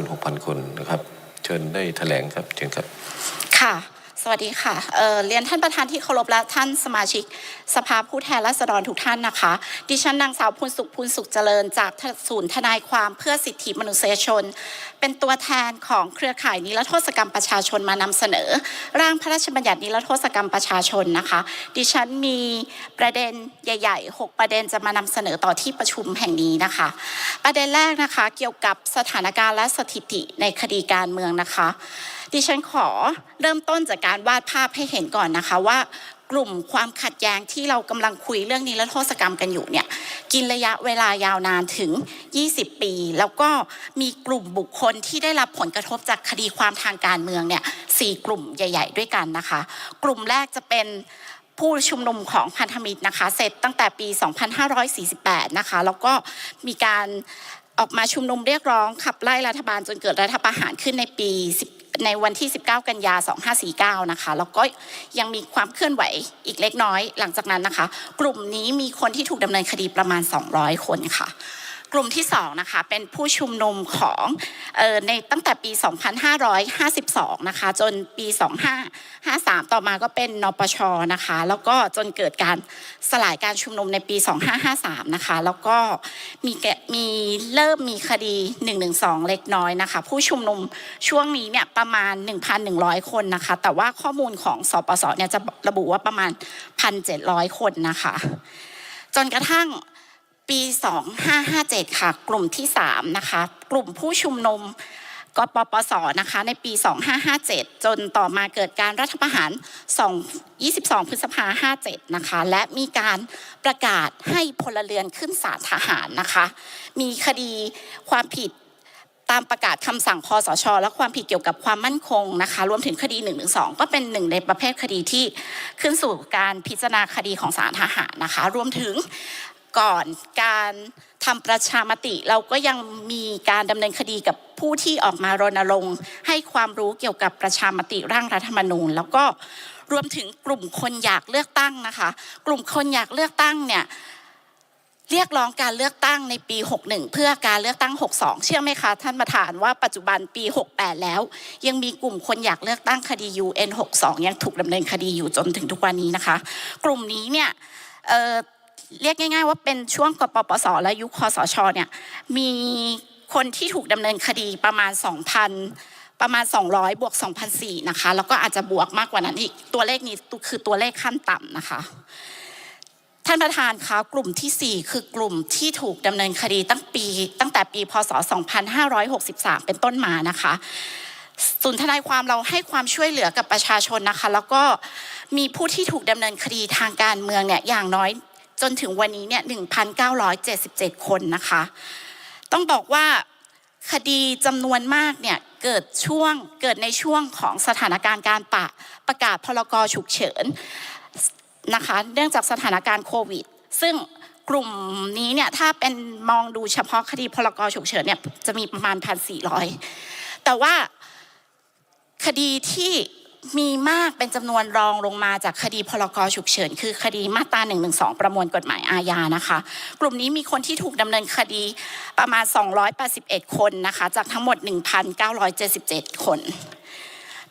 36,000 คนนะครับ เชิญได้แถลงครับเชิญครับ ค่ะ สวัสดีค่ะเเรียนท่านประธานที่เคารพและท่านสมาชิก สภาผู้แทนราษฎรทุกท่านนะคะ ดิฉันนางสาวพูนสุขพูนสุขเจริญ จากศูนย์ทนายความเพื่อสิทธิมนุษยชน เป็นตัวแทนของเครือข่ายนิรโทษกรรมประชาชนมานำเสนอ ร่างพระราชบัญญัตินิรโทษกรรมประชาชนนะคะ ดิฉันมีประเด็นใหญ่ ๆ 6 ประเด็นจะมานำเสนอต่อที่ประชุมแห่งนี้นะคะ ประเด็นแรกนะคะเกี่ยวกับสถานการณ์และสถิติในคดีการเมืองนะคะ ดิฉันขอเริ่มต้นจากการวาดภาพให้เห็นก่อนนะคะว่ากลุ่มความขัดแย้งที่เรากำลังคุยเรื่องนิรโทษกรรมกันอยู่เนี่ยกินระยะเวลายาวนานถึง 20 ปี แล้วก็มีกลุ่มบุคคลที่ได้รับผลกระทบจากคดีความทางการเมืองเนี่ยสี่กลุ่มใหญ่ ๆ ด้วยกันนะคะ กลุ่มแรกจะเป็นผู้ชุมนุมของพันธมิตรนะคะ เสร็จตั้งแต่ปี 2548 นะคะ แล้วก็มีการออกมาชุมนุมเรียกร้องขับไล่รัฐบาลจนเกิดรัฐประหารขึ้นในปี10 ในวันที่ 19 กันยา 2549 นะคะ แล้วก็ยังมีความเคลื่อนไหวอีกเล็กน้อยหลังจากนั้นนะคะ กลุ่มนี้มีคนที่ถูกดำเนินคดีประมาณ 200 คนค่ะ กลุ่มที่สองนะคะเป็นผู้ชุมนุมของออในตั้งแต่ปี 2552 นะคะ จนปี 2553 ต่อมาก็เป็นนปชนะคะ แล้วก็จนเกิดการสลายการชุมนุมในปี 2553 นะคะ แล้วก็มีแกมีเริ่มมีคดี 112 เล็กน้อยนะคะ ผู้ชุมนุมช่วงนี้เนี่ยประมาณ 1,100 คนนะคะ แต่ว่าข้อมูลของสปสเนี่ยจะระบุว่าประมาณ 1,700 คนนะคะจนกระทั่ง ปี 2557 ค่ะ กลุ่มที่ 3 นะคะ กลุ่มผู้ชุมนุมกปปสนะคะ ในปี 2557 จนต่อมาเกิดการรัฐประหาร 2 22 พฤษภา57 นะคะ และมีการประกาศให้พลเรือนขึ้นศาลทหารนะคะ มีคดีความผิดตามประกาศคำสั่งคอสช และความผิดเกี่ยวกับความมั่นคงนะคะ รวมถึงคดี1นึก็เป็นหนึ่งในประเภทคดีที่ขึ้นสู่การพิจารณาคดีของศาลทหารนะคะ รวมถึง ก่อนการทำประชามติ เราก็ยังมีการดำเนินคดีกับผู้ที่ออกมารณรงค์ ให้ความรู้เกี่ยวกับประชามติร่างรัฐธรรมนูญ แล้วก็รวมถึงกลุ่มคนอยากเลือกตั้งนะคะ กลุ่มคนอยากเลือกตั้งเนี่ยเรียกร้องการเลือกตั้งในปี 61 เพื่อการเลือกตั้ง 62 เชื่อไหมคะท่านประธานว่าปัจจุบันปี 68 แล้ว ยังมีกลุ่มคนอยากเลือกตั้งคดี UN 62 ยังถูกดำเนินคดีอยู่จนถึงทุกวันนี้นะคะ กลุ่มนี้เนี่ย เรียกง่าย ๆ ว่าเป็นช่วงกปปส และยุคคอสชเนี่ยมีคนที่ถูกดำเนินคดีประมาณ 2,000 ประมาณ 200 บวก 2,004นะคะ แล้วก็อาจจะบวกมากกว่านั้นอีก ตัวเลขนี้คือตัวเลขขั้นต่ำนะคะ ท่านประธานคะกลุ่มที่ 4 คือกลุ่มที่ถูกดำเนินคดีตั้งปี ตั้งแต่ปี พศ 2563 เป็นต้นมานะคะศูนย์ทนายความเราให้ความช่วยเหลือกับประชาชนนะคะ แล้วก็มีผู้ที่ถูกดำเนินคดีทางการเมืองเนี่ยอย่างน้อย จนถึงวันนี้เนี่ย1,977 คนนะคะ ต้องบอกว่าคดีจำนวนมากเนี่ยเกิดช่วงเกิดในช่วงของสถานการณ์การปะประกาศพรกฉุกเฉินนะคะเนื่องจากสถานการณ์โควิด ซึ่งกลุ่มนี้เนี่ยถ้าเป็นมองดูเฉพาะคดีพรกฉุกเฉินเนี่ยจะมีประมาณ 1,400 แต่ว่าคดีที่ มีมากเป็นจำนวนรองลงมาจากคดีพรกรฉุกเฉิน คือคดีมาตรา1นึประมวลกฎหมายอาญานะคะ กลุ่มนี้มีคนที่ถูกดำเนินคดีประมาณ 281 คนนะคะจากทั้งหมด 1,977 คน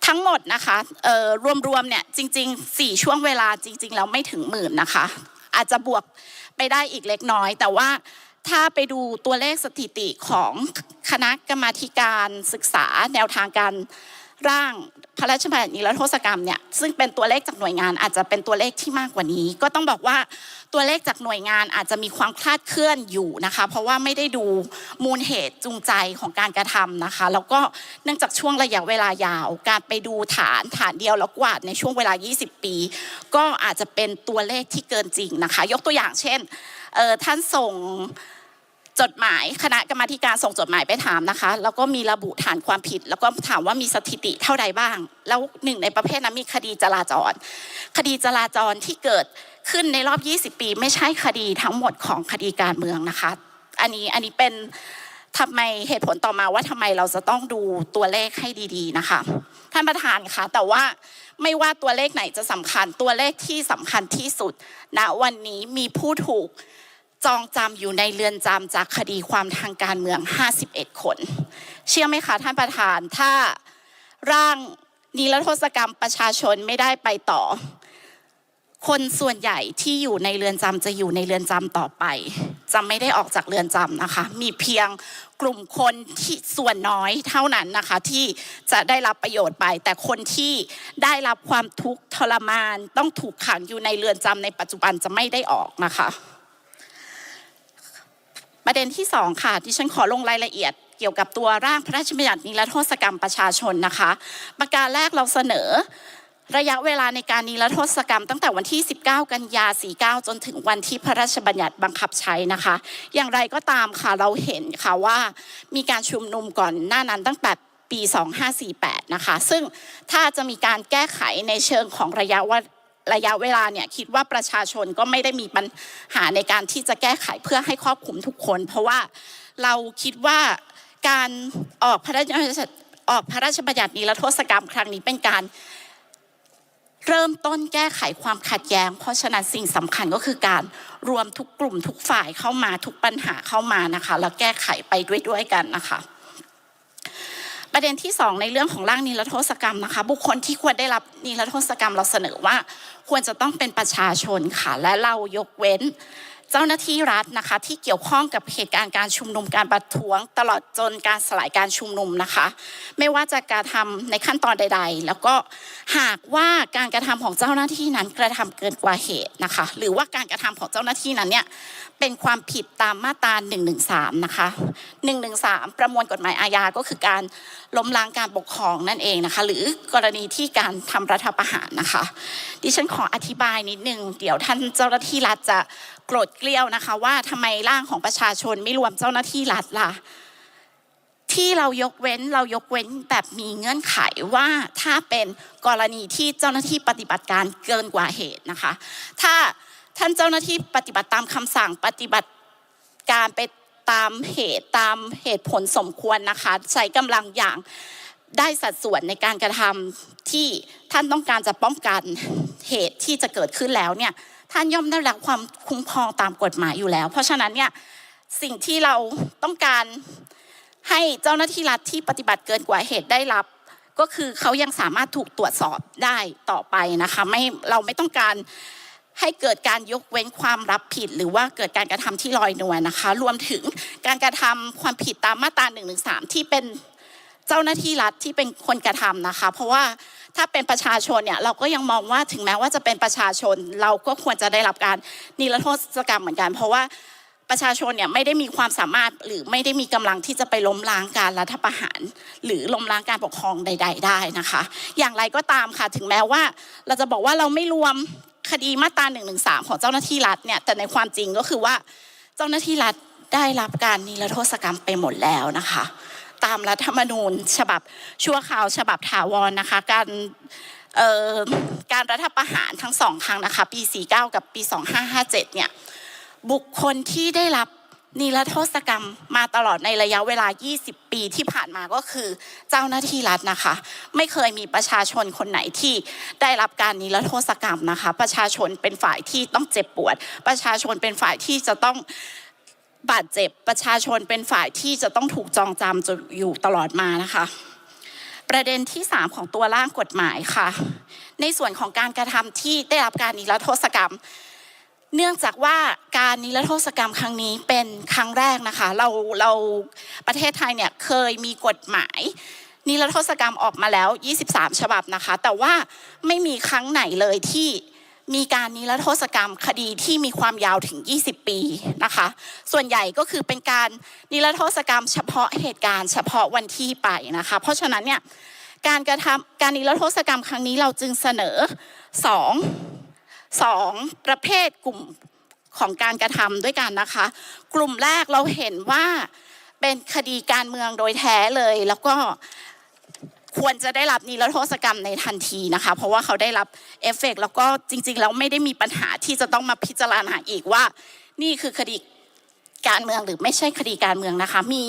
ทั้งหมดนะคะรวมๆเนี่ยจริงๆ 4 ช่วงเวลาจริง ๆ แล้วไม่ถึงหมื่นนะคะ อาจจะบวกไปได้อีกเล็กน้อย แต่ว่าถ้าไปดูตัวเลขสถิติของคณะกรรมาธิการศึกษาแนวทางการ ร่างพระราชบัญญัตินิรโทษกรรมเนี่ยซึ่งเป็นตัวเลขจากหน่วยงานอาจจะเป็นตัวเลขที่มากกว่านี้ ก็ต้องบอกว่าตัวเลขจากหน่วยงานอาจจะมีความคลาดเคลื่อนอยู่นะคะ เพราะว่าไม่ได้ดูมูลเหตุจูงใจของการกระทำนะคะ แล้วก็เนื่องจากช่วงระยะเวลายาว การไปดูฐานฐานเดียวแล้วกวาดในช่วงเวลา 20 ปี ก็อาจจะเป็นตัวเลขที่เกินจริงนะคะ ยกตัวอย่างเช่นท่านส่ง จดหมายคณะกรรมาการส่งจดหมายไปถามนะคะ แล้วก็มีระบุฐานความผิด แล้วก็ถามว่ามีสถิติเท่าใดบ้าง แล้วหนึ่งในประเภทนั้นมีคดีจราจร คดีจราจรที่เกิดขึ้นในรอบ 20 ปี ไม่ใช่คดีทั้งหมดของคดีการเมืองนะคะ อันนี้อันนี้เป็นทำไมเหตุผลต่อมาว่าทำไมเราจะต้องดูตัวเลขให้ดีๆนะคะ ท่านประธานคะแต่ว่าไม่ว่าตัวเลขไหนจะสำคัญตัวเลขที่สำคัญที่สุดณวันนี้มีผู้ถูก จองจำอยู่ในเรือนจำจากคดีความทางการเมือง 51 คน เชื่อไหมคะท่านประธานถ้าร่างนิรโทษกรรมประชาชนไม่ได้ไปต่อ คนส่วนใหญ่ที่อยู่ในเรือนจำจะอยู่ในเรือนจำต่อไป จะไม่ได้ออกจากเรือนจำนะคะ มีเพียงกลุ่มคนที่ส่วนน้อยเท่านั้นนะคะ ที่จะได้รับประโยชน์ไป แต่คนที่ได้รับความทุกข์ทรมาน ต้องถูกขังอยู่ในเรือนจำในปัจจุบันจะไม่ได้ออกนะคะ ประเด็นที่สองค่ะที่ฉันขอลงรายละเอียดเกี่ยวกับตัวร่างพระราชบัญญัตินิรโทษกรรมประชาชนนะคะ ประการแรกเราเสนอระยะเวลาในการนิรโทษกรรมตั้งแต่วันที่ 19 กันยา 49 จนถึงวันที่พระราชบัญญัติบังคับใช้นะคะ อย่างไรก็ตามค่ะเราเห็นค่ะว่ามีการชุมนุมก่อนหน้านั้นตั้งแต่ปี 2548 นะคะ ซึ่งถ้าจะมีการแก้ไขในเชิงของระยะว่า ระยะเวลาเนี่ยคิดว่าประชาชนก็ไม่ได้มีปัญหาในการที่จะแก้ไขเพื่อให้ครอบคลุมทุกคน เพราะว่าเราคิดว่าการออกพระราชออกพระราชบัญญัตินิรโทษกรรมครั้งนี้เป็นการเริ่มต้นแก้ไขความขัดแย้ง เพราะฉะนั้นสิ่งสำคัญก็คือการรวมทุกกลุ่มทุกฝ่ายเข้ามาทุกปัญหาเข้ามานะคะ แล้วแก้ไขไปด้วยด้วยกันนะคะ ประเด็นที่สองในเรื่องของร่างนิรโทษกรรมนะคะ บุคคลที่ควรได้รับนิรโทษกรรมเราเสนอว่า ควรจะต้องเป็นประชาชนค่ะ และเรายกเว้น เจ้าหน้าที่รัฐนะคะ ที่เกี่ยวข้องกับเหตุการณ์การชุมนุมการประท้วง ตลอดจนการสลายการชุมนุมนะคะ ไม่ว่าจะการทำในขั้นตอนใด ๆ แล้วก็หากว่าการกระทำของเจ้าหน้าที่นั้นกระทำเกินกว่าเหตุนะคะ หรือว่าการกระทำของเจ้าหน้าที่นั้นเนี่ยเป็นความผิดตามมาตรา113 นะคะ 113 ประมวลกฎหมายอาญาก็คือการล้มล้างการปกครองนั่นเองนะคะ หรือกรณีที่การทำรัฐประหารนะคะ ดิฉันขออธิบายนิดนึง เดี๋ยวท่านเจ้าหน้าที่รัฐจะ โกรธเกลี้ยวนะคะ ว่าทำไมร่างของประชาชนไม่รวมเจ้าหน้าที่รัฐล่ะที่เรายกเว้นเรายกเว้นแบบมีเงื่อนไขว่าถ้าเป็นกรณีที่เจ้าหน้าที่ปฏิบัติการเกินกว่าเหตุนะคะ ถ้าท่านเจ้าหน้าที่ปฏิบัติตามคำสั่งปฏิบัติการไปตามเหตุตามเหตุผลสมควรนะคะ ใช้กำลังอย่างได้สัดส่วนในการกระทำที่ท่านต้องการจะป้องกันเหตุที่จะเกิดขึ้นแล้วเนี่ย ท่านย่อมได้รับความคุ้มครองตามกฎหมายอยู่แล้ว เพราะฉะนั้นเนี่ยสิ่งที่เราต้องการให้เจ้าหน้าที่รัฐที่ปฏิบัติเกินกว่าเหตุได้รับ ก็คือเขายังสามารถถูกตรวจสอบได้ต่อไปนะคะไม่เราไม่ต้องการให้เกิดการยกเว้นความรับผิด หรือว่าเกิดการกระทำที่ลอยนวลนะคะ รวมถึงการกระทำความผิดตามมาตรา1นึที่เป็นเจ้าหน้าที่รัฐที่เป็นคนกระทำนะคะ เพราะว่า ถ้าเป็นประชาชนเนี่ยเราก็ยังมองว่าถึงแม้ว่าจะเป็นประชาชน เราก็ควรจะได้รับการนิรโทษกรรมเหมือนกัน เพราะว่าประชาชนเนี่ยไม่ได้มีความสามารถหรือไม่ได้มีกำลังที่จะไปล้มล้างการรัฐประหาร หรือล้มล้างการปกครองใด ๆ ได้นะคะ อย่างไรก็ตามค่ะถึงแม้ว่า เราจะบอกว่าเราไม่รวมคดีมาตรา1นึของเจ้าหน้าที่รัฐเนี่ยแต่ในความจริงก็คือว่าเจ้าหน้าที่รัฐได้รับการนิรโทษกรรมไปหมดแล้วนะคะ ตามรัฐธรรมนูญ ฉบับชั่วคราว ฉบับถาวรนะคะ การการรัฐประหารทั้งสองครั้งนะคะ ปี 49 กับปี 2557 เนี่ย บุคคลที่ได้รับนิรโทษกรรมมาตลอดในระยะเวลา 20 ปีที่ผ่านมาก็คือเจ้าหน้าที่รัฐนะคะ ไม่เคยมีประชาชนคนไหนที่ได้รับการนิรโทษกรรมนะคะ ประชาชนเป็นฝ่ายที่ต้องเจ็บปวด ประชาชนเป็นฝ่ายที่จะต้อง บาดเจ็บประชาชนเป็นฝ่ายที่จะต้องถูกจองจำจนอยู่ตลอดมานะคะ ประเด็นที่ 3 ของตัวร่างกฎหมายค่ะ ในส่วนของการกระทำที่ได้รับการนิรโทษกรรม เนื่องจากว่าการนิรโทษกรรมครั้งนี้เป็นครั้งแรกนะคะ เราเราประเทศไทยเนี่ยเคยมีกฎหมายนิรโทษกรรมออกมาแล้ว 23 ฉบับนะคะ แต่ว่าไม่มีครั้งไหนเลยที่ มีการนิรโทษกรรมคดีที่มีความยาวถึง 20 ปีนะคะ ส่วนใหญ่ก็คือเป็นการนิรโทษกรรมเฉพาะเหตุการณ์เฉพาะวันที่ไปนะคะ เพราะฉะนั้นเนี่ยการกระทำการนิรโทษกรรมครั้งนี้เราจึงเสนอสองสองประเภทกลุ่มของการกระทำด้วยกันนะคะ กลุ่มแรกเราเห็นว่าเป็นคดีการเมืองโดยแท้เลยแล้วก็ ควรจะได้รับนิรโทษกรรมในทันทีนะคะ เพราะว่าเขาได้รับเอฟเฟกต์แล้วก็จริงๆแล้วไม่ได้มีปัญหาที่จะต้องมาพิจารณาอีกว่า นี่คือคดีการเมืองหรือไม่ใช่คดีการเมืองนะคะ มี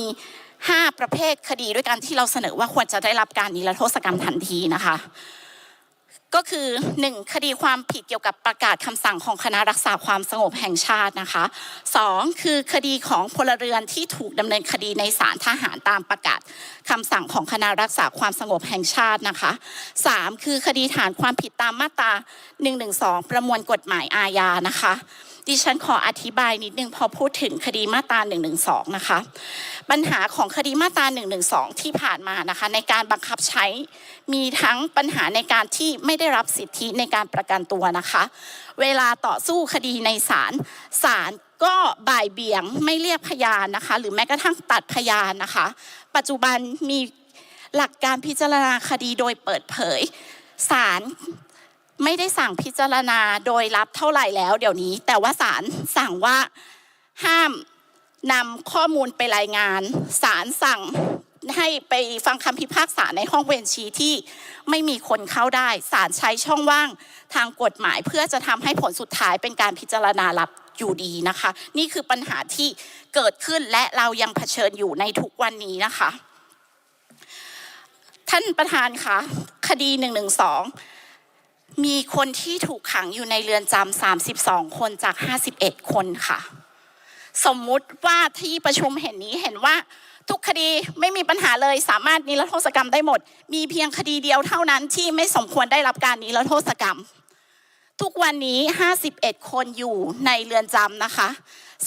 ห้าประเภทคดีด้วยกันที่เราเสนอว่าควรจะได้รับการนิรโทษกรรมทันทีนะคะ ก็คือ 1. คดีความผิดเกี่ยวกับประกาศคำสั่งของคณะรักษาความสงบแห่งชาตินะคะ 2. คือคดีของพลเรือนที่ถูกดำเนินคดีในศาลทหารตามประกาศคำสั่งของคณะรักษาความสงบแห่งชาตินะคะ 3. คือคดีฐานความผิดตามมาตรา112 ประมวลกฎหมายอาญานะคะ ดิฉันขออธิบายนิดนึงพอพูดถึงคดีมาตรา112นะคะ ปัญหาของคดีมาตรา112ที่ผ่านมานะคะ ในการบังคับใช้มีทั้งปัญหาในการที่ไม่ได้รับสิทธิในการประกันตัวนะคะ เวลาต่อสู้คดีในศาลศาลก็บ่ายเบี่ยงไม่เรียกพยานนะคะ หรือแม้กระทั่งตัดพยานนะคะ ปัจจุบันมีหลักการพิจารณาคดีโดยเปิดเผยศาล ไม่ได้สั่งพิจารณาโดยรับเท่าไหร่แล้ว เดี๋ยวนี้ แต่ว่าศาลสั่งว่าห้ามนำข้อมูลไปรายงานศาลสั่งให้ไปฟังคำพิพากษาในห้องเวรชีที่ไม่มีคนเข้าได้ศาลใช้ช่องว่างทางกฎหมายเพื่อจะทำให้ผลสุดท้ายเป็นการพิจารณารับอยู่ดีนะคะ นี่คือปัญหาที่เกิดขึ้นและเรายังเผชิญอยู่ในทุกวันนี้นะคะ ท่านประธานคะคดี1นึ มีคนที่ถูกขังอยู่ในเรือนจำ32 คนจาก 51 คนค่ะ สมมุติว่าที่ประชุมเห็นนี้เห็นว่าทุกคดีไม่มีปัญหาเลยสามารถนิรโทษกรรมได้หมด มีเพียงคดีเดียวเท่านั้นที่ไม่สมควรได้รับการนิรโทษกรรม ทุกวันนี้ 51 คนอยู่ในเรือนจำนะคะ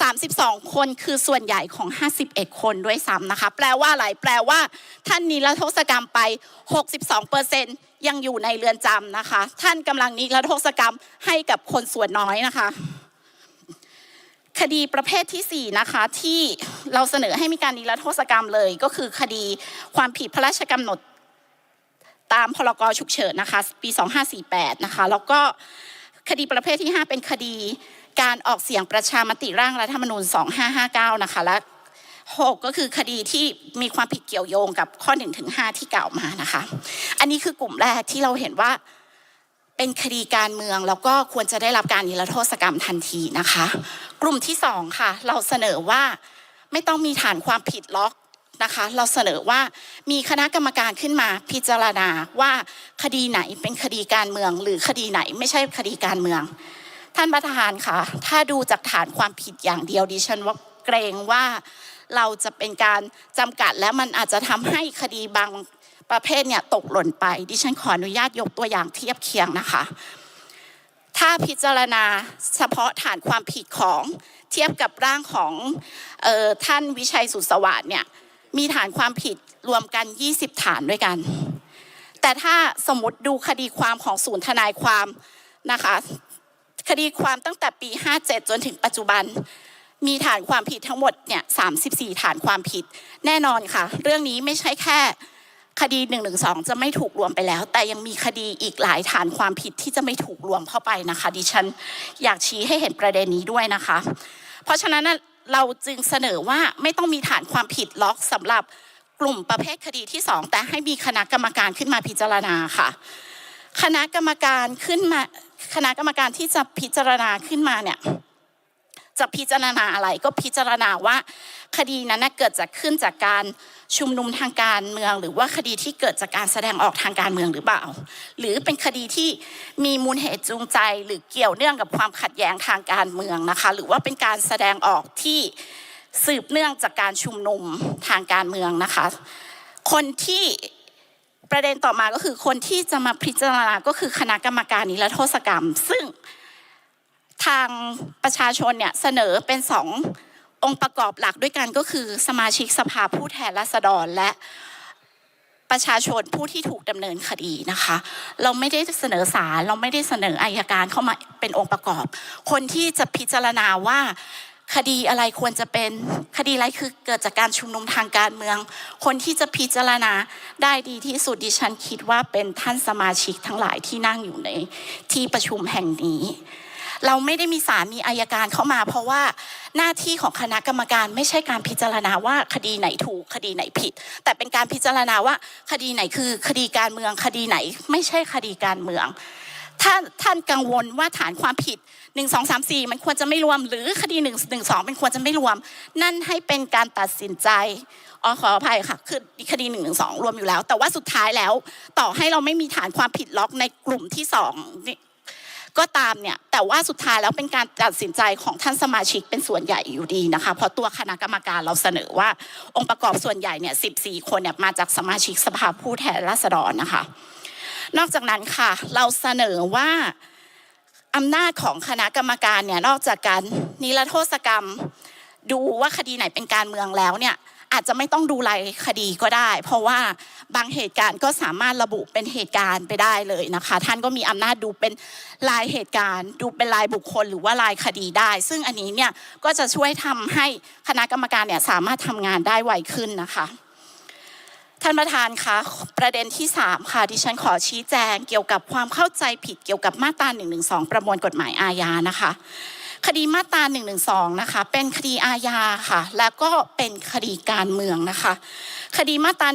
32 คนคือส่วนใหญ่ของ 51 คนด้วยซ้ำนะคะ แปลว่าอะไร แปลว่า ท่านนิรโทษกรรมไป 62เปอร์เซ็นต์ยังอยู่ในเรือนจำนะคะ ท่านกำลังนิรโทษกรรมให้กับคนส่วนน้อยนะคะ คดีประเภทที่ 4 นะคะ ที่เราเสนอให้มีการนิรโทษกรรมเลย ก็คือคดีความผิดพระราชกำหนดตามพรกฉุกเฉินนะคะ ปี 2548 นะคะ แล้วก็คดีประเภทที่ 5 เป็นคดี การออกเสียงประชามติร่างรัฐธรรมนูญ 2559 นะคะ และ6ก็คือคดีที่มีความผิดเกี่ยวโยงกับข้อ1ถึง5ที่กล่าวมานะคะ อันนี้คือกลุ่มแรกที่เราเห็นว่าเป็นคดีการเมืองแล้วก็ควรจะได้รับการนิรโทษกรรมทันทีนะคะ กลุ่มที่ 2 ค่ะ เราเสนอว่าไม่ต้องมีฐานความผิดล็อกนะคะ เราเสนอว่ามีคณะกรรมการขึ้นมาพิจารณาว่าคดีไหนเป็นคดีการเมือง หรือคดีไหนไม่ใช่คดีการเมือง ท่านประธานคะถ้าดูจากฐานความผิดอย่างเดียวดิฉันว่าเกรงว่าเราจะเป็นการจำกัดและมันอาจจะทำให้คดีบางประเภทเนี่ยตกหล่นไป ดิฉันขออนุญาตยกตัวอย่างเทียบเคียงนะคะ ถ้าพิจารณาเฉพาะฐานความผิดของเทียบกับร่างของออท่านวิชัยสุสวัสด์เนี่ยมีฐานความผิดรวมกัน 20 ฐานด้วยกัน แต่ถ้าสมมติดูคดีความของศูนย์ทนายความนะคะ คดีความตั้งแต่ปี 57 จนถึงปัจจุบัน มีฐานความผิดทั้งหมดเนี่ย34 ฐานความผิด แน่นอนค่ะ เรื่องนี้ไม่ใช่แค่คดี112จะไม่ถูกรวมไปแล้ว แต่ยังมีคดีอีกหลายฐานความผิดที่จะไม่ถูกรวมเข้าไปนะคะ ดิฉันอยากชี้ให้เห็นประเด็นนี้ด้วยนะคะ เพราะฉะนั้นเราจึงเสนอว่าไม่ต้องมีฐานความผิดล็อกสำหรับกลุ่มประเภทคดีที่ 2 แต่ให้มีคณะกรรมการขึ้นมาพิจารณาค่ะ คณะกรรมการขึ้นมา คณะกรรมการที่จะพิจารณาขึ้นมาเนี่ยจะพิจารณาอะไรก็พิจารณาว่าคดีนั้นเกิดจากขึ้นจากการชุมนุมทางการเมือง หรือว่าคดีที่เกิดจากการแสดงออกทางการเมืองหรือเปล่า หรือเป็นคดีที่มีมูลเหตุจูงใจ หรือเกี่ยวเนื่องกับความขัดแย้งทางการเมืองนะคะ หรือว่าเป็นการแสดงออกที่สืบเนื่องจากการชุมนุมทางการเมืองนะคะ คนที่ ประเด็นต่อมาก็คือคนที่จะมาพิจารณาก็คือคณะกรรมการนิรโทษกรรม ซึ่งทางประชาชนเนี่ยเสนอเป็นสององค์ประกอบหลักด้วยกันก็คือสมาชิกสภาผู้แทนราษฎรและประชาชนผู้ที่ถูกดำเนินคดีนะคะ เราไม่ได้เสนอศาลเราไม่ได้เสนออายการเข้ามาเป็นองค์ประกอบ คนที่จะพิจารณาว่า คดีอะไรควรจะเป็นคดีอะไรคือเกิดจากการชุมนุมทางการเมือง คนที่จะพิจารณาได้ดีที่สุดดิฉันคิดว่าเป็นท่านสมาชิกทั้งหลายที่นั่งอยู่ในที่ประชุมแห่งนี้ เราไม่ได้มีศาลมีอายการเข้ามา เพราะว่าหน้าที่ของคณะกรรมการไม่ใช่การพิจารณาว่าคดีไหนถูกคดีไหนผิด แต่เป็นการพิจารณาว่าคดีไหนคือคดีการเมืองคดีไหน ไม่ใช่คดีการเมือง ถ้าท่านกังวลว่าฐานความผิด หนึ่งสองสามสี่มันควรจะไม่รวม หรือคดีหนึ่งหนึ่งสองเป็นควรจะไม่รวม นั่นให้เป็นการตัดสินใจอ๋อขออภัยค่ะ คือคดีหนึ่งหนึ่งสองรวมอยู่แล้ว แต่ว่าสุดท้ายแล้ว ต่อให้เราไม่มีฐานความผิดล็อกในกลุ่มที่สองนี่ก็ตามเนี่ย แต่ว่าสุดท้ายแล้วเป็นการตัดสินใจของท่านสมาชิกเป็นส่วนใหญ่อยู่ดีนะคะ เพราะตัวคณะกรรมการเราเสนอว่า องค์ประกอบส่วนใหญ่เนี่ย14คนเนี่ยมาจากสมาชิกสภาผู้แทนราษฎรนะคะ นอกจากนั้นค่ะ เราเสนอว่า อำนาจของคณะกรรมการเนี่ยนอกจากการนิรโทษกรรม ดูว่าคดีไหนเป็นการเมืองแล้วเนี่ยอาจจะไม่ต้องดูรายคดีก็ได้ เพราะว่าบางเหตุการณ์ก็สามารถระบุเป็นเหตุการณ์ไปได้เลยนะคะ ท่านก็มีอำนาจดูเป็นรายเหตุการณ์ ดูเป็นรายบุคคลหรือว่ารายคดีได้ ซึ่งอันนี้เนี่ยก็จะช่วยทำให้คณะกรรมการเนี่ยสามารถทำงานได้ไวขึ้นนะคะ ท่านประธานคะประเด็นที่ 3 ค่ะดิฉันขอชี้แจงเกี่ยวกับความเข้าใจผิดเกี่ยวกับมาตรา 112 ประมวลกฎหมายอาญานะคะ คดีมาตรา 112 นะคะ เป็นคดีอาญาค่ะ แล้วก็เป็นคดีการเมืองนะคะ คดีมาตรา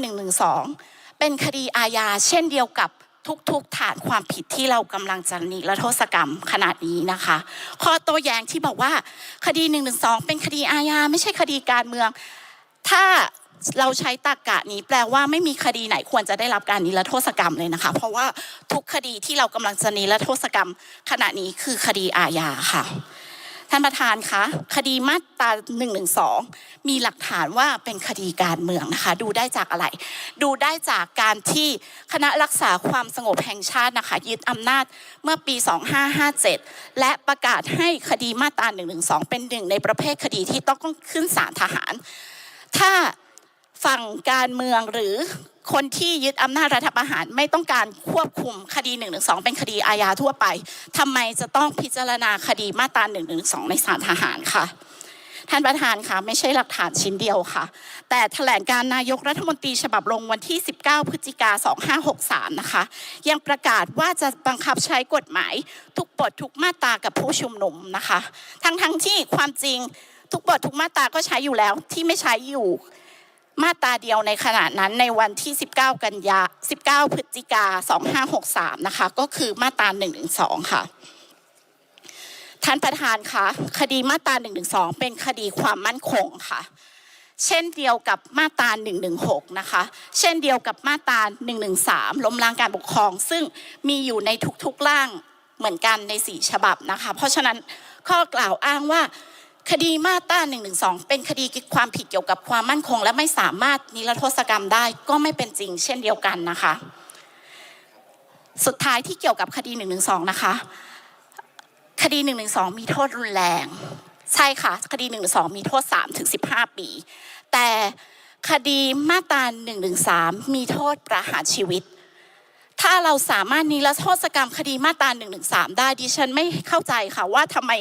112 เป็นคดีอาญาเช่นเดียวกับทุกๆ ฐานความผิดที่เรากำลังจะนิรโทษกรรมขนาดนี้นะคะ ข้อโต้แย้งที่บอกว่าคดี112เป็นคดีอาญาไม่ใช่คดีการเมือง ถ้า เราใช้ตรกกะนี้แปลว่าไม่มีคดีไหนควรจะได้รับการนิรโทษกรรมเลยนะคะ เพราะว่าทุกคดีที่เรากำลังจะนิรโทษกรรม ขณะนี้คือคดีอาญาค่ะ ท่านประธานคะคดีมาตรา112มีหลักฐานว่าเป็นคดีการเมืองนะคะ ดูได้จากอะไร ดูได้จากการที่คณะรักษาความสงบแห่งชาตินะคะยึดอำนาจเมื่อปี 2557 และประกาศให้คดีมาตรา112เป็นหนึ่งในประเภทคดีที่ต้องขึ้นศาลทหาร ถ้า ฝั่งการเมืองหรือคนที่ยึดอำนาจรัฐประหารไม่ต้องการควบคุมคดี1นึเป็นคดีอาญาทั่วไปทำไมจะต้องพิจารณาคดีมาตรา1นึในศาลทหารค่ะ ท่านประธานคะไม่ใช่หลักฐานชิ้นเดียวค่ะ แต่แถลงการนายกรัฐมนตรีฉบับลงวันที่ 19 พฤศจิกา 2563 นะคะ ยังประกาศว่าจะบังคับใช้กฎหมาย ทุกบททุกมาตรากับผู้ชุมนุมนะคะ ทั้งทั้งๆที่ความจริงทุกบททุกมาตราก็ใช้อยู่แล้วที่ไม่ใช้อยู่ มาตราเดียวในขณะนั้นในวันที่ 19 กันยา 19 พฤศจิกา 2563 นะคะ ก็คือมาตรา112 ค่ะ ท่านประธานคะคดีมาตรา112 เป็นคดีความมั่นคงค่ะ เช่นเดียวกับมาตรา116 นะคะ เช่นเดียวกับมาตรา113 ล้มล้างการปกครอง ซึ่งมีอยู่ในทุกๆร่างเหมือนกันใน 4 ฉบับนะคะ เพราะฉะนั้นข้อกล่าวอ้างว่า คดีมาตรา112 เป็นคดีความผิดเกี่ยวกับความมั่นคง และไม่สามารถนิรโทษกรรมได้ก็ไม่เป็นจริง เช่นเดียวกันนะคะ สุดท้ายที่เกี่ยวกับคดี112 นะคะ คดี112 มีโทษรุนแรง ใช่ค่ะ คดี112 มีโทษ3ถึง15 ปี แต่คดีมาตรา113 มีโทษประหารชีวิต ถ้าเราสามารถนิรโทษกรรมคดีมาตรา113ได้ดิฉันไม่เข้าใจค่ะว่าทำไม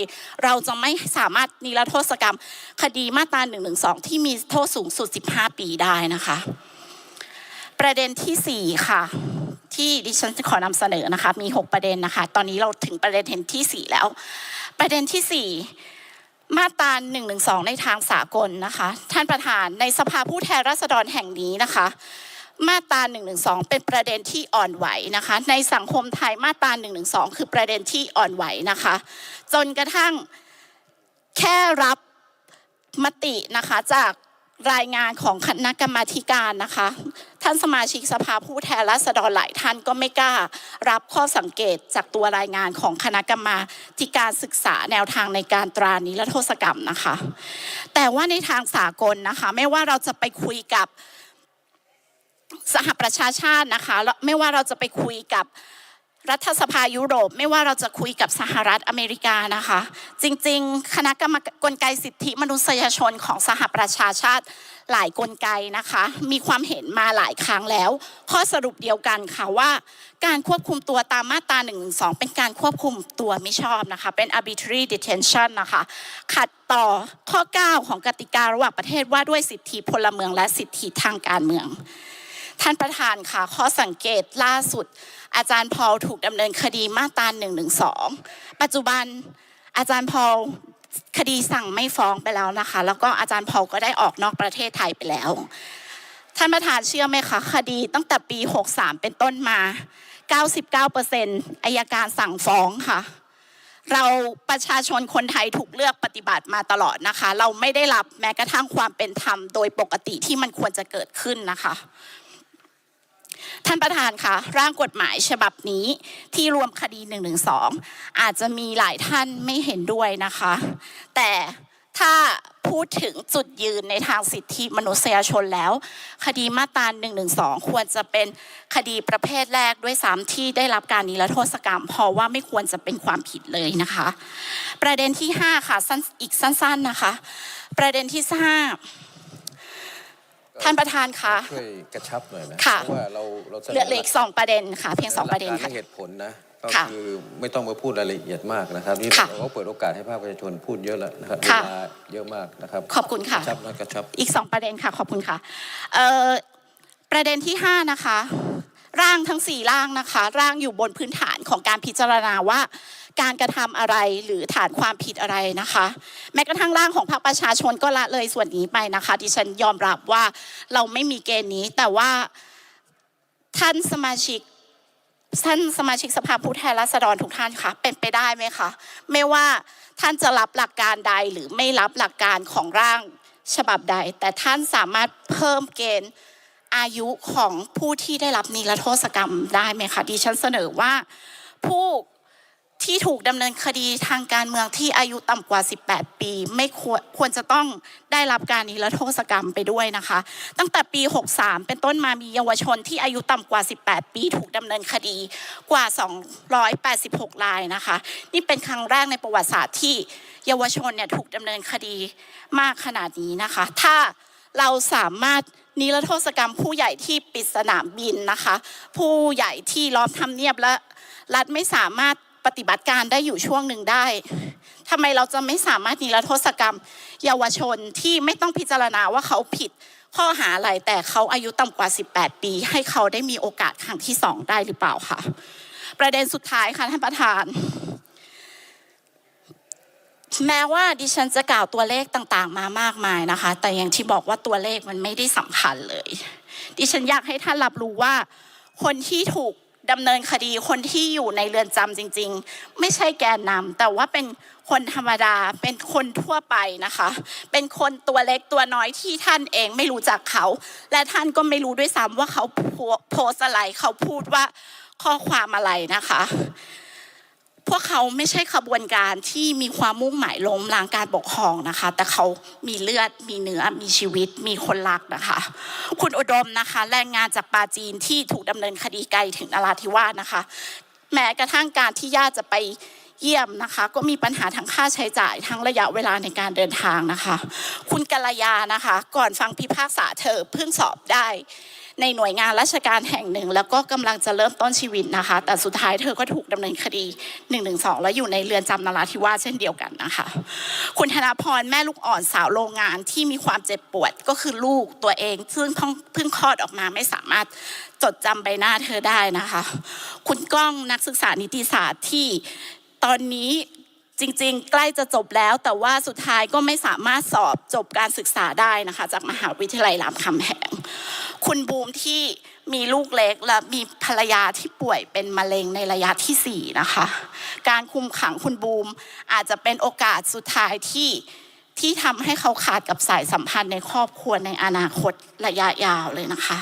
เราจะไม่สามารถนิรโทษกรรม คดีมาตรา112ที่มีโทษสูงสุด 15 ปีได้นะคะ ประเด็นที่ 4 ค่ะ ที่ดิฉันจะขอนำเสนอนะคะ มี 6 ประเด็นนะคะ ตอนนี้เราถึงประเด็นเห็นที่ 4 แล้ว ประเด็นที่ 4มาตรา112ในทางสากลนะคะ ท่านประธานในสภาผู้แทนราษฎรแห่งนี้นะคะ มาตรา112เป็นประเด็นที่อ่อนไหวนะคะ ในสังคมไทยมาตรา112คือประเด็นที่อ่อนไหวนะคะ จนกระทั่งแค่รับมตินะคะจากรายงานของคณะกรรมาการนะคะ ท่านสมาชิกสภาผู้แทนราษฎรหลายท่านก็ไม่กล้า รับข้อสังเกตจากตัวรายงานของคณะกรรมาการศึกษาแนวทางในการตรานิรโทษกรรมนะคะ แต่ว่าในทางสากลนะคะ ไม่ว่าเราจะไปคุยกับ สหประชาชาตินะคะแล้วไม่ว่าเราจะไปคุยกับรัฐสภายุโรป ไม่ว่าเราจะคุยกับสหรัฐอเมริกานะคะ จริงๆ คณะกรรมการกลไกสิทธิมนุษยชนของสหประชาชาติหลายกลไกนะคะ มีความเห็นมาหลายครั้งแล้ว ข้อสรุปเดียวกันค่ะว่า การควบคุมตัวตามมาตรา1นึเป็นการควบคุมตัวไม่ชอบนะคะ เป็น arbitrary detention นะคะ ขัดต่อข้อ 9 ของกติการะหว่างประเทศว่าด้วยสิทธิพลเมืองและสิทธิทางการเมือง ท่านประธานค่ะข้อสังเกตล่าสุด อาจารย์พอลถูกดำเนินคดีมาตรา1นึปัจจุบันอาจารย์พอลคดีสั่งไม่ฟ้องไปแล้วนะคะ แล้วก็อาจารย์พอลก็ได้ออกนอกประเทศไทยไปแล้ว ท่านประธานเชื่อไหมคะคดีตั้งแต่ปี 63 เป็นต้นมา 99%อายการสั่งฟ้องค่ะ เราประชาชนคนไทยถูกเลือกปฏิบัติมาตลอดนะคะ เราไม่ได้รับแม้กระทั่งความเป็นธรรมโดยปกติที่มันควรจะเกิดขึ้นนะคะ ท่านประธานคะร่างกฎหมายฉบับนี้ที่รวมคดี1นึอาจจะมีหลายท่านไม่เห็นด้วยนะคะ แต่ถ้าพูดถึงจุดยืนในทางสิทธิมนุษยชนแล้ว คดีมาตรา1นึควรจะเป็นคดีประเภทแรกด้วยซ้ำที่ได้รับการนิรโทษกรรม เพราะว่าไม่ควรจะเป็นความผิดเลยนะคะ ประเด็นที่ 5 ค่ะสั้นอีกสั้นๆนะคะ ประเด็นที่ห้า ท่านประธานคะช่วยกระชับหน่อยนะค่ะเพราะว่าเราเราสนเหลือเหลืออีกสองประเด็นค่ะ เพียงสองประเด็นหลักกาค่ะและเหตุผลนะก็ค่ะคือไม่ต้องมาพูดรายละเอียดมากนะครับนี่ค่ะเราก็เปิดโอกาสให้ภาคประชาชนพูดเยอะแล้วนะครับเวค่ะลาเยอะมากนะครับ ขอบคุณค่ะกระชับนะกระชับอีกสองประเด็นค่ะ ขอบคุณค่ะเอ่อประเด็นที่ห้านะคะร่างทั้งสี่ร่างนะคะ ร่างอยู่บนพื้นฐานของการพิจารณาว่า การกระทำอะไรหรือฐานความผิดอะไรนะคะ แม้กระทั่งร่างของพรรคประชาชนก็ละเลยส่วนนี้ไปนะคะ ดิฉันยอมรับว่าเราไม่มีเกณฑ์นี้ แต่ว่าท่านสมาชิกท่านสมาชิกสภาผู้แทนราษฎรทุกท่านคะเป็นไปได้ไหมคะ ไม่ว่าท่านจะรับหลักการใดหรือไม่รับหลักการของร่างฉบับใด แต่ท่านสามารถเพิ่มเกณฑ์อายุของผู้ที่ได้รับนิรโทษกรรมได้ไหมคะดิฉันเสนอว่าผู้ ที่ถูกดำเนินคดีทางการเมืองที่อายุต่ำกว่า 18 ปี ไม่ควรควรจะต้องได้รับการนิรโทษกรรมไปด้วยนะคะ ตั้งแต่ปี 63 เป็นต้นมามีเยาวชนที่อายุต่ำกว่า 18 ปีถูกดำเนินคดีกว่า 286 รายนะคะ นี่เป็นครั้งแรกในประวัติศาสตร์ที่เยาวชนเนี่ยถูกดำเนินคดีมากขนาดนี้นะคะ ถ้าเราสามารถนิรโทษกรรมผู้ใหญ่ที่ปิดสนามบินนะคะ ผู้ใหญ่ที่ล้อมทำเนียบและรัฐไม่สามารถ ปฏิบัติการได้อยู่ช่วงหนึ่งได้ทำไมเราจะไม่สามารถนิรโทษกรรม เยาวชนที่ไม่ต้องพิจารณาว่าเขาผิดข้อหาอะไรแต่เขาอายุต่ำกว่า 18 ปี ให้เขาได้มีโอกาสครั้งที่สองได้หรือเปล่าคะประเด็นสุดท้ายค่ะท่านประธานแม้ว่าดิฉันจะกล่าวตัวเลขต่างๆ มามากมายนะคะ แต่อย่างที่บอกว่าตัวเลขมันไม่ได้สำคัญเลย ดิฉันอยากให้ท่านรับรู้ว่า คนที่ถูก ดำเนินคดีคนที่อยู่ในเรือนจำจริง ๆ ไม่ใช่แกนนำแต่ว่าเป็นคนธรรมดาเป็นคนทั่วไปนะคะ เป็นคนตัวเล็กตัวน้อยที่ท่านเองไม่รู้จักเขา และท่านก็ไม่รู้ด้วยซ้ำว่าเขาโพสอะไรเขาพูดว่าข้อความอะไรนะคะ พวกเขาไม่ใช่ขบวนการที่มีความมุ่งหมายล้มล้างการปกครองนะคะ แต่เขามีเลือดมีเนื้อมีชีวิตมีคนรักนะคะ คุณอุดมนะคะแรงงานจากปาจีนที่ถูกดำเนินคดีไกลถึงนราธิวาสนะคะ แม้กระทั่งการที่ญาติจะไปเยี่ยมนะคะ ก็มีปัญหาทั้งค่าใช้จ่ายทั้งระยะเวลาในการเดินทางนะคะ คุณกัลยานะคะ ก่อนฟังพิพากษาเธอเพิ่งสอบได้ ในหน่วยงานราชการแห่งหนึ่ง แล้วก็กำลังจะเริ่มต้นชีวิตนะคะ แต่สุดท้ายเธอก็ถูกดำเนินคดี1นึแล้วอยู่ในเรือนจำนราธิวาสเช่นเดียวกันนะคะ คุณธนาพรแม่ลูกอ่อนสาวโรงงานที่มีความเจ็บปวดก็คือลูกตัวเองซึ่งเพิ่งเพิ่งคลอดออกมาไม่สามารถจดจำใบหน้าเธอได้นะคะ คุณก้องนักศึกษานิติศาสตร์ที่ตอนนี้ จริงๆ ใกล้จะจบแล้ว แต่ว่าสุดท้ายก็ไม่สามารถสอบจบการศึกษาได้นะคะ จากมหาวิทยาลัยรามคำแหงคุณบูมที่มีลูกเล็กและมีภรรยาที่ป่วยเป็นมะเร็งในระยะที่ 4 นะคะ การคุมขังคุณบูมอาจจะเป็นโอกาสสุดท้ายที่ที่ทำให้เขาขาดกับสายสัมพันธ์ในครอบครัวในอนาคตระยะยาวเลยนะคะ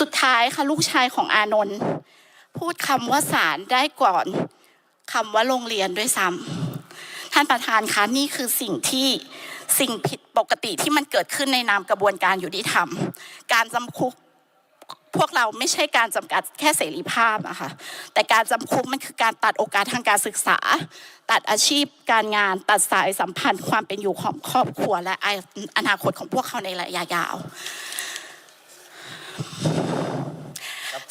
สุดท้ายค่ะลูกชายของอานนท์พูดคำว่าศาลได้ก่อน คำว่าโรงเรียนด้วยซ้ำท่านประธานคะนี่คือสิ่งที่สิ่งผิดปกติที่มันเกิดขึ้นในนามกระบวนการยุติธรรม การจำคุกพวกเราไม่ใช่การจำกัดแค่เสรีภาพนะคะแต่การจำคุกมันคือการตัดโอกาสทางการศึกษา ตัดอาชีพการงานตัดสายสัมพันธ์ ความเป็นอยู่ของครอบครัว และอนาคตของพวกเขาในระยะยาว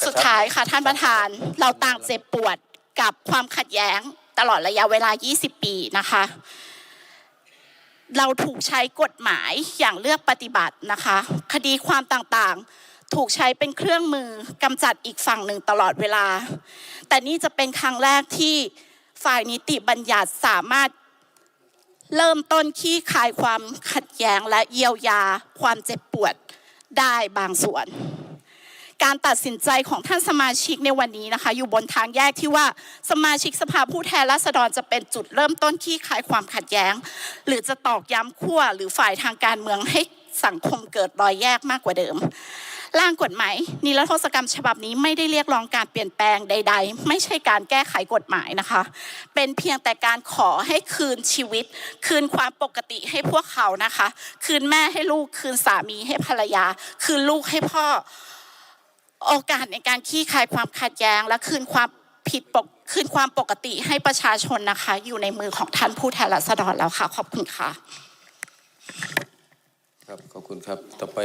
สุดท้ายค่ะท่านประธานเราต่างเจ็บปวด กับความขัดแย้งตลอดระยะเวลา 20 ปีนะคะ เราถูกใช้กฎหมายอย่างเลือกปฏิบัตินะคะ คดีความต่างๆ ถูกใช้เป็นเครื่องมือกำจัดอีกฝั่งหนึ่งตลอดเวลา แต่นี่จะเป็นครั้งแรกที่ฝ่ายนิติบัญญัติสามารถเริ่มต้นขี้คายความขัดแย้งและเยียวยาความเจ็บปวดได้บางส่วน การตัดสินใจของท่านสมาชิกในวันนี้นะคะ อยู่บนทางแยกที่ว่าสมาชิกสภาผู้แทนราษฎรจะเป็นจุดเริ่มต้นที่คลายความขัดแย้ง หรือจะตอกย้ำขั้วหรือฝ่ายทางการเมืองให้สังคมเกิดรอยแยกมากกว่าเดิม ร่างกฎหมายนิรโทษกรรมฉบับนี้ไม่ได้เรียกร้องการเปลี่ยนแปลงใด ๆ ไม่ใช่การแก้ไขกฎหมายนะคะ เป็นเพียงแต่การขอให้คืนชีวิต คืนความปกติให้พวกเขานะคะ คืนแม่ให้ลูก คืนสามีให้ภรรยา คืนลูกให้พ่อ โอกาสในการขี้คายความขัดแย้ง และคืนความผิดปกคืนความปกติให้ประชาชนนะคะ อยู่ในมือของท่านผู้แทนราษฎรแล้วค่ะ ขอบคุณค่ะ ครับ ขอบคุณครับ ต่อไป